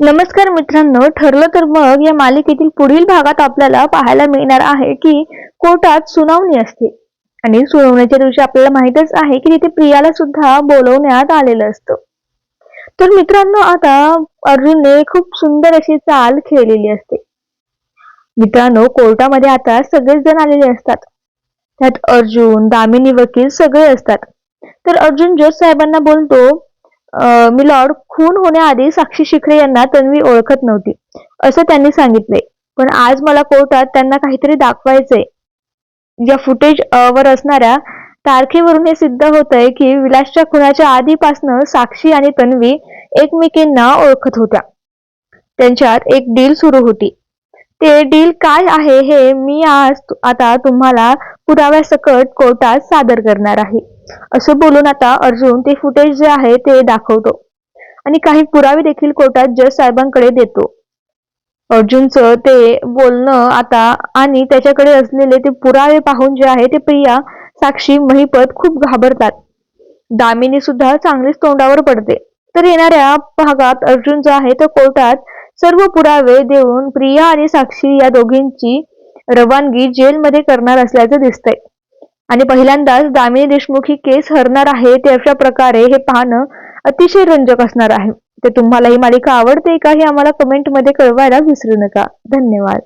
नमस्कार मित्रांनो ठरलं तर मग या मालिकेतील पुढील भागात आपल्याला पाहायला मिळणार आहे की कोर्टात सुनावणी असते. आणि सुनावणीच्या दिवशी आपल्याला माहितच आहे की तिथे प्रियाला सुद्धा बोलवण्यात आलेलं असतं. तर मित्रांनो आता अर्जुनने खूप सुंदर अशी चाल खेळलेली असते. मित्रांनो कोर्टामध्ये आता सगळेच जण आलेले असतात. त्यात अर्जुन दामिनी वकील सगळे असतात. तर अर्जुन जज साहेबांना बोलतो मिलॉर्ड खून होण्याआधी साक्षी शिखरे यांना तन्वी ओळखत नव्हती असं त्यांनी सांगितले. पण आज मला कोर्टात त्यांना काहीतरी दाखवायचंय. या फुटेज वर असणाऱ्या तारखेवरून हे सिद्ध होतंय की विलासच्या खुनाच्या आधीपासनं साक्षी आणि तन्वी एकमेकींना ओळखत होत्या. त्यांच्यात एक डील सुरू होती. ते डील काय आहे हे मी आज आता तुम्हाला पुराव्यासकट कोर्टात सादर करणार आहे. असं बोलून आता अर्जुन ते फुटेज जे आहे ते दाखवतो. आणि काही पुरावे देखील कोर्टात जज साहेबांकडे देतो. अर्जुनचं ते बोलणं आता आणि त्याच्याकडे असलेले ते पुरावे पाहून जे आहे ते प्रिया साक्षी महिपत खूप घाबरतात. दामिनी सुद्धा चांगलीच तोंडावर पडते. तर येणाऱ्या भागात अर्जुन जो आहे तो कोर्टात सर्व पुरावे देऊन प्रिया आणि साक्षी या दोघींची रवानगी जेलमध्ये करणार असल्याचं दिसतंय. आणि पहिल्यांदाच दामिनी देशमुख ही केस हरणार आहे ते अशा प्रकारे हे पाहणं अतिशय रंजक असणार आहे. ते तुम्हाला ही मालिका आवडते का हे आम्हाला कमेंटमध्ये कळवायला विसरू नका. धन्यवाद.